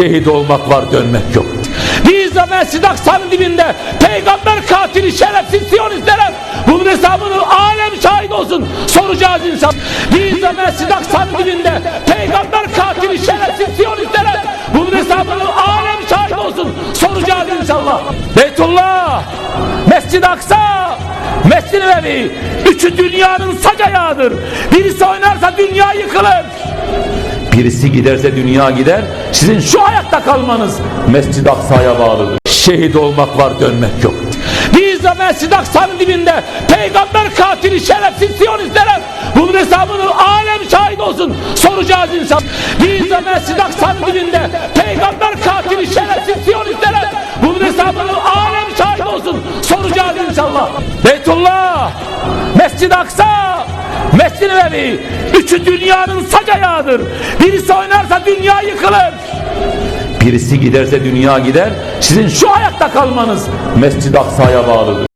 Şehit olmak var dönmek yok. Biz de Mescid-i Aksa'nın dibinde peygamber katili şerefsiz Siyonistler bunun hesabını alem şahit olsun soracağız insan. Biz de Mescid-i Aksa'nın dibinde peygamber katili şerefsiz Siyonistler bunun hesabını alem şahit olsun soracağız inşallah. Beytullah, Mescid-i Aksa, Mescid-i üçü dünyanın sac ayağıdır. Birisi oynarsa dünya yıkılır. Birisi giderse dünya gider. Sizin şu ayakta kalmanız Mescid-i Aksa'ya bağlıdır. Şehit olmak var dönmek yok. Biz de Mescid-i Aksa'nın dibinde peygamber katili şerefsiz Siyonistler bunun hesabını alem şahit olsun soracağız insan. Biz de Mescid-i Aksa'nın dibinde peygamber katili şerefsiz Siyonistler bunun hesabını alem şahit olsun soracağız inşallah. Beytullah, Mescid-i Aksa, Mescid-i Nebevi üçü dünyanın sac ayağıdır. Birisi oynarsa dünya yıkılır. Birisi giderse dünya gider. Sizin şu ayakta kalmanız Mescid-i Aksa'ya bağlıdır.